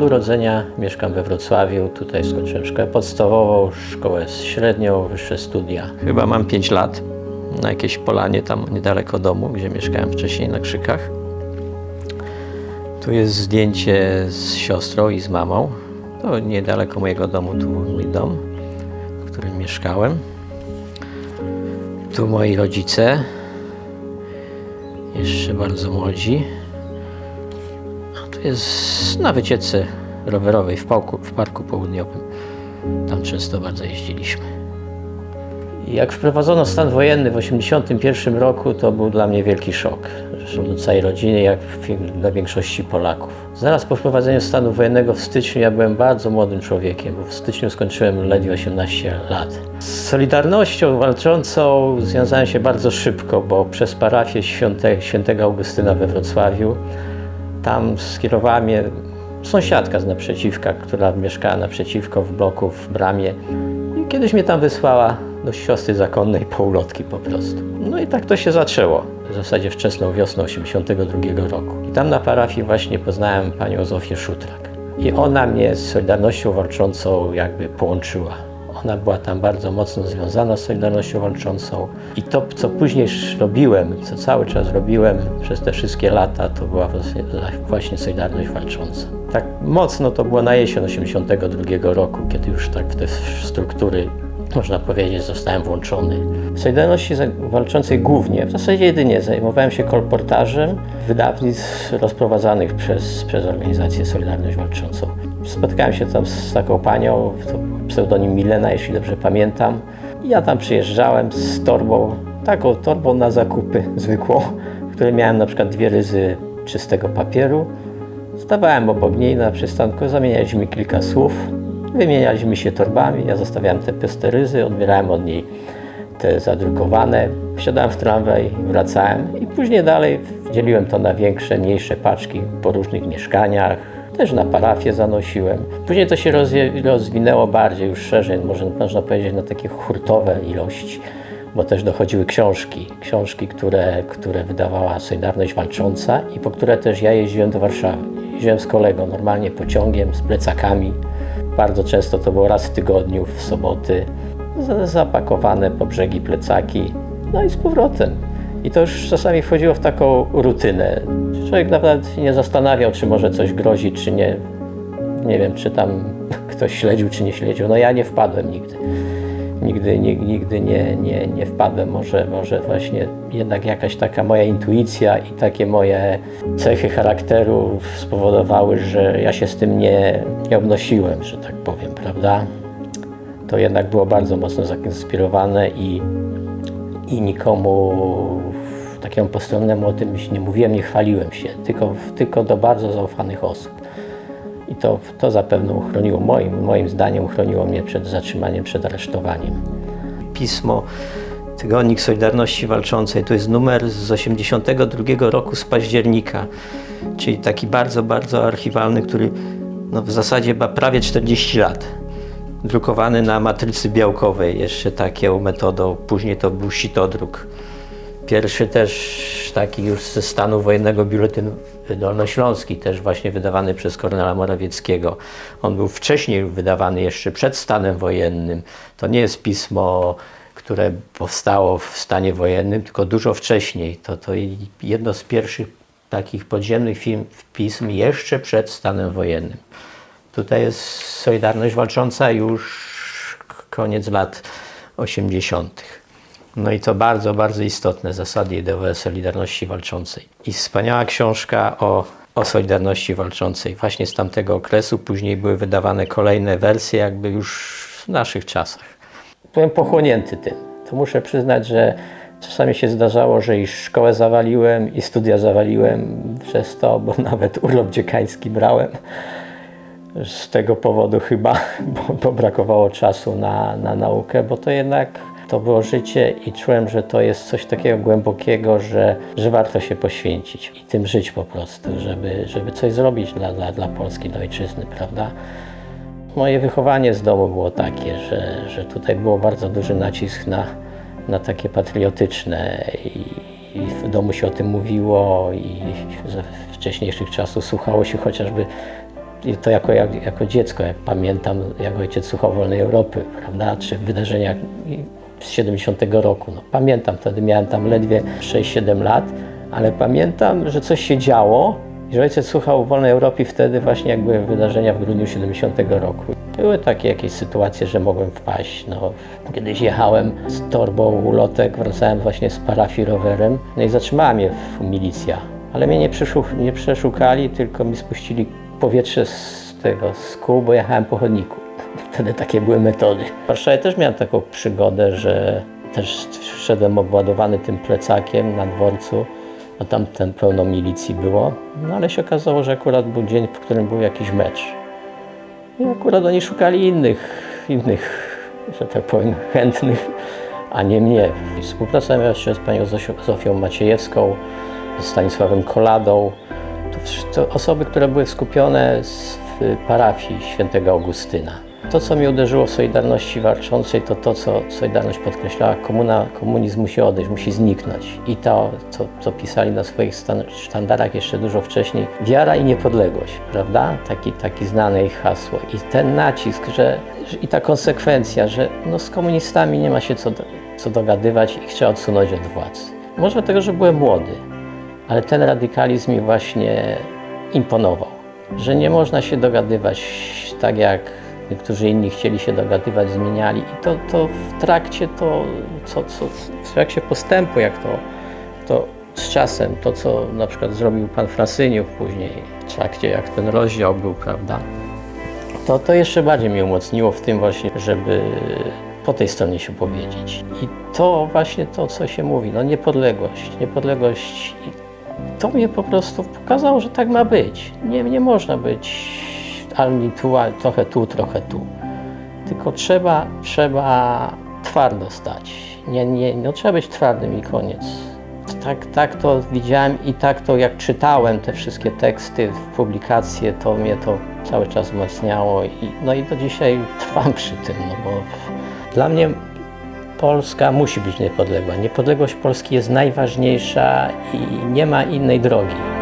od urodzenia mieszkam we Wrocławiu. Tutaj skończyłem szkołę podstawową, szkołę średnią, wyższe studia. Chyba mam 5 lat na jakiejś polanie tam niedaleko domu, gdzie mieszkałem wcześniej na Krzykach. Tu jest zdjęcie z siostrą i z mamą. To niedaleko mojego domu, tu mój dom, w którym mieszkałem. Tu moi rodzice, jeszcze bardzo młodzi. Jest na wycieczce rowerowej w parku, w parku południowym. Tam często bardzo jeździliśmy. Jak wprowadzono stan wojenny w 1981 roku, to był dla mnie wielki szok. Zresztą do całej rodziny, jak dla większości Polaków. Zaraz po wprowadzeniu stanu wojennego w styczniu ja byłem bardzo młodym człowiekiem, bo w styczniu skończyłem ledwie 18 lat. Z Solidarnością walczącą związałem się bardzo szybko, bo przez parafię święte, świętego Augustyna we Wrocławiu tam skierowała mnie sąsiadka z naprzeciwka, która mieszkała naprzeciwko w bloku w bramie. I kiedyś mnie tam wysłała do siostry zakonnej po ulotki po prostu. No i tak to się zaczęło. W zasadzie wczesną wiosną 82 roku. I tam na parafii właśnie poznałem panią Zofię Szutrak. I ona mnie z Solidarnością Walczącą jakby połączyła. Ona była tam bardzo mocno związana z Solidarnością Walczącą. I to, co później robiłem, co cały czas robiłem przez te wszystkie lata, to była właśnie- Solidarność Walcząca. Tak mocno to było na jesień 82 roku, kiedy już tak w te struktury, można powiedzieć, zostałem włączony. W Solidarności Walczącej głównie, w zasadzie jedynie zajmowałem się kolportażem wydawnictw rozprowadzanych przez, przez organizację Solidarność Walczącą. Spotkałem się tam z taką panią, pseudonim Milena, jeśli dobrze pamiętam. Ja tam przyjeżdżałem z torbą, taką torbą na zakupy zwykłą, w której miałem na przykład dwie ryzy czystego papieru. Stawałem obok niej na przystanku, zamienialiśmy kilka słów, wymienialiśmy się torbami, ja zostawiałem te pesteryzy, odbierałem od niej te zadrukowane, wsiadałem w tramwaj, wracałem i później dalej dzieliłem to na większe, mniejsze paczki po różnych mieszkaniach, też na parafię zanosiłem. Później to się rozwinęło bardziej, już szerzej, może można powiedzieć na takie hurtowe ilości, bo też dochodziły książki, książki, które, które wydawała Solidarność Walcząca i po które też ja jeździłem do Warszawy. Jeździłem z kolegą normalnie pociągiem, z plecakami. Bardzo często to było raz w tygodniu, w soboty, za- zapakowane po brzegi plecaki, no i z powrotem. I to już czasami wchodziło w taką rutynę. Człowiek nawet nie zastanawiał, czy może coś grozi, czy nie. Nie wiem, czy tam ktoś śledził, czy nie śledził. No ja nie wpadłem nigdy. Nigdy, nigdy nie, nie, nie wpadłem. Może, może właśnie jednak jakaś taka moja intuicja i takie moje cechy charakteru spowodowały, że ja się z tym nie, nie obnosiłem, że tak powiem, prawda? To jednak było bardzo mocno zainspirowane i, i nikomu takiemu postronnemu o tym nie mówiłem, nie chwaliłem się, tylko, tylko do bardzo zaufanych osób. I to, to zapewne uchroniło, moim, moim zdaniem uchroniło mnie przed zatrzymaniem, przed aresztowaniem. Pismo Tygodnik Solidarności Walczącej to jest numer z 82 roku z października, czyli taki bardzo, bardzo archiwalny, który no, w zasadzie ma prawie 40 lat. Drukowany na matrycy białkowej, jeszcze taką metodą. Później to był sitodruk. Pierwszy też taki już ze stanu wojennego biuletyn dolnośląski, też właśnie wydawany przez Kornela Morawieckiego. On był wcześniej wydawany jeszcze przed stanem wojennym. To nie jest pismo, które powstało w stanie wojennym, tylko dużo wcześniej. To, to jedno z pierwszych takich podziemnych film, pism jeszcze przed stanem wojennym. Tutaj jest Solidarność walcząca już koniec lat 80. No i to bardzo, bardzo istotne zasady ideowe Solidarności Walczącej. I wspaniała książka o, o Solidarności Walczącej. Właśnie z tamtego okresu później były wydawane kolejne wersje, jakby już w naszych czasach. Byłem pochłonięty tym. To muszę przyznać, że czasami się zdarzało, że i szkołę zawaliłem, i studia zawaliłem przez to, bo nawet urlop dziekański brałem z tego powodu chyba, bo, bo brakowało czasu na, na naukę, bo to jednak to było życie i czułem, że to jest coś takiego głębokiego, że, że warto się poświęcić i tym żyć po prostu, żeby, żeby coś zrobić dla, dla, dla Polski, dla ojczyzny, prawda? Moje wychowanie z domu było takie, że, że tutaj było bardzo duży nacisk na, na takie patriotyczne i, i w domu się o tym mówiło i ze wcześniejszych czasów słuchało się chociażby i to jako, jak, jako dziecko, jak pamiętam, jak ojciec słuchał Wolnej Europy, prawda, czy wydarzenia z 70 roku. No, pamiętam, wtedy miałem tam ledwie 6-7 lat, ale pamiętam, że coś się działo i że ojciec słuchał Wolnej Europy wtedy właśnie jak były wydarzenia w grudniu 70 roku. Były takie jakieś sytuacje, że mogłem wpaść. No, kiedyś jechałem z torbą ulotek, wracałem właśnie z parafii rowerem, no i zatrzymała mnie milicja. Ale mnie nie, nie przeszukali, tylko mi spuścili powietrze z tego, z kół, bo jechałem po chodniku. Wtedy takie były metody. W Warszawie też miałem taką przygodę, że też szedłem obładowany tym plecakiem na dworcu, a tam ten pełno milicji było. No ale się okazało, że akurat był dzień, w którym był jakiś mecz. I akurat oni szukali innych, innych, że tak powiem, chętnych, a nie mnie. Współpracowałem jeszcze z panią Zofią Maciejewską, z Stanisławem Koladą. To, osoby, które były skupione w parafii świętego Augustyna. To, co mnie uderzyło w Solidarności Walczącej, to to, co Solidarność podkreślała, komuna, komunizm musi odejść, musi zniknąć. I to, co, co pisali na swoich sztandarach jeszcze dużo wcześniej, wiara i niepodległość, prawda? Taki, taki znane ich hasło. I ten nacisk, że, że i ta konsekwencja, że no, z komunistami nie ma się co, co dogadywać i trzeba odsunąć od władzy. Może dlatego, że byłem młody, ale ten radykalizm mi właśnie imponował, że nie można się dogadywać tak jak niektórzy inni chcieli się dogadywać, zmieniali i to, to w trakcie to, co, co, w trakcie postępu, jak to, to z czasem, to co na przykład zrobił pan Frasyniuk później, w trakcie jak ten rozdział był, prawda, to, to jeszcze bardziej mnie umocniło w tym właśnie, żeby po tej stronie się powiedzieć. I to właśnie to, co się mówi, no niepodległość, niepodległość. To mnie po prostu pokazało, że tak ma być. Nie, nie można być ani tu, ani trochę tu, trochę tu. Tylko trzeba, trzeba twardo stać. Nie, nie, no trzeba być twardym i koniec. Tak, tak to widziałem i tak to jak czytałem te wszystkie teksty publikacje, to mnie to cały czas wzmacniało i, no i do dzisiaj trwam przy tym, no bo dla mnie Polska musi być niepodległa. Niepodległość Polski jest najważniejsza i nie ma innej drogi.